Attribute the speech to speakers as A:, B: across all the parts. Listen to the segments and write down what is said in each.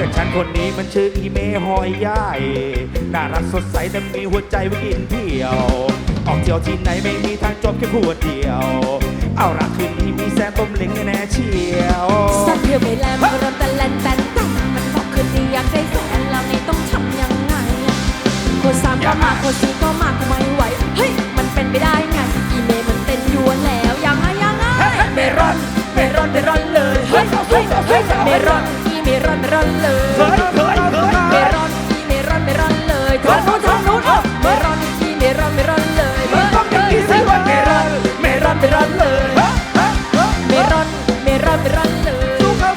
A: พื่อนฉันคนนี้มันชื่ออีเมหอยย่ายน่ารักสดใสแต่มีหัวใจไว้กินเที่ยว ออกเที่ยวที่ไหนไม่มีทางจบแค่ขวดเดียว เอาละคืนนี้มีแซมต้มเล้งแน่เชียว
B: สักเที่ยวไปแล้วมันรำตะลันแตนตันมันบอกคืนนี้อยากได้แฟนเราในต้องทำยังไงโคสามก็มาโคสี่ก็มากูไม่ไหวเฮ้ยมันเป็นไปได้ไงอีเมมันเต้นยวนแล้วยังไงยังไงเมรอนเมรอนเมรอนเลยเฮ้ยเฮ้ยเฮ้ยเมรอน ไม่ร้อนเลย
A: เฮ้ยเฮ้ยเฮ้ย
B: ไม่ร้อนที่ไม่ร้อนไม่ร้อนเลยทางนู้นทางนู้นอ้าไม่ร้อนที่ไม่ร้อนไม่ร้อนเลย
A: ไม่ต้องอย่างนี้สิวันไม่ร้อนไม่ร้อนไม่ร้อนเลย
B: ไม่ร้อนไม่ร้อนไม่ร้อนเลย
A: เฮ้า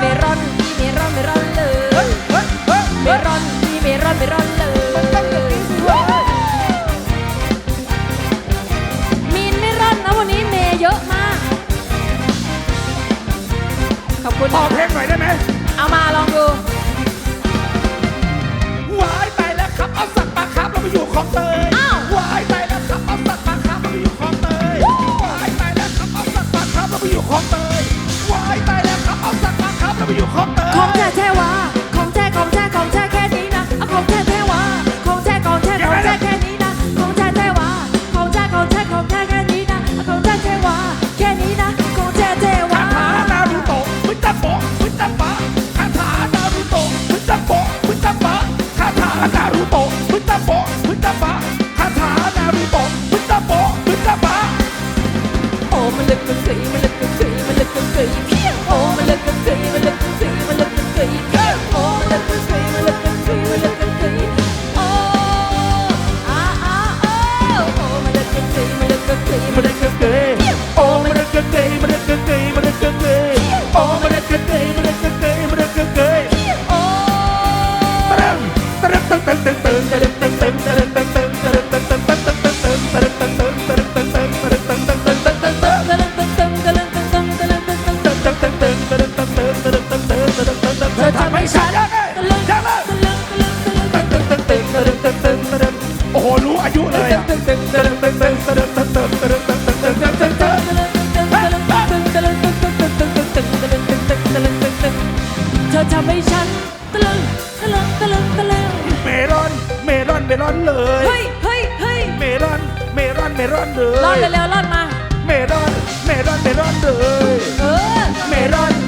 B: ไม่ร้อนที่ไม่ร้อนไม่ร้อนเลยไม่ร้อนที่ไม่ร้อนไม่ร้อนเลย มีนไม่ร่อนนะวันนี้เมเยอะมาก ขอบคุณ
A: ต่อเพลงหน่อยได้ไหม
B: เอามาลองดู
A: หวายไปแล้วครับ เอาสักปากครับ เราไปอยู่ของเธ
B: อ
A: รุโตะพุทธโปะพุทธปะคาถานารุโตะพุทธโปะพุทธปะโอ้
B: มันล็กกันสีมันล็กกันสีมันล็กกันสีเพียงโอ้มันล็กกันสีมันล็กกันสีมันล็กกันสีเพียงโอ้มันล็กกันสีมันล็กกันสีมันลึกำ
A: ให้ฉันยังไง
B: ตะลึง
A: ยังไง
B: ตะลึงตะลึงตะลึง
A: ตึงตึงตึงตึงตึงตึงตึงตึงโอ้โหรู้อายุเลยอะตึงตึงตึงตึงตึงตึงตึงตึงตึงตึงตึงตึงตึงตึงตึง
B: เธอทำให้ฉันตะลึงตะลึงตะลึงตะลึง
A: เมลอนเมลอนเมลอนเลย
B: เฮ้ยเฮ้ยเฮ้ย
A: เมลอนเมลอนเมลอนเล
B: รอด
A: ย
B: เร็วๆรอดมา
A: เมลอนเมลอนเมลอนเลย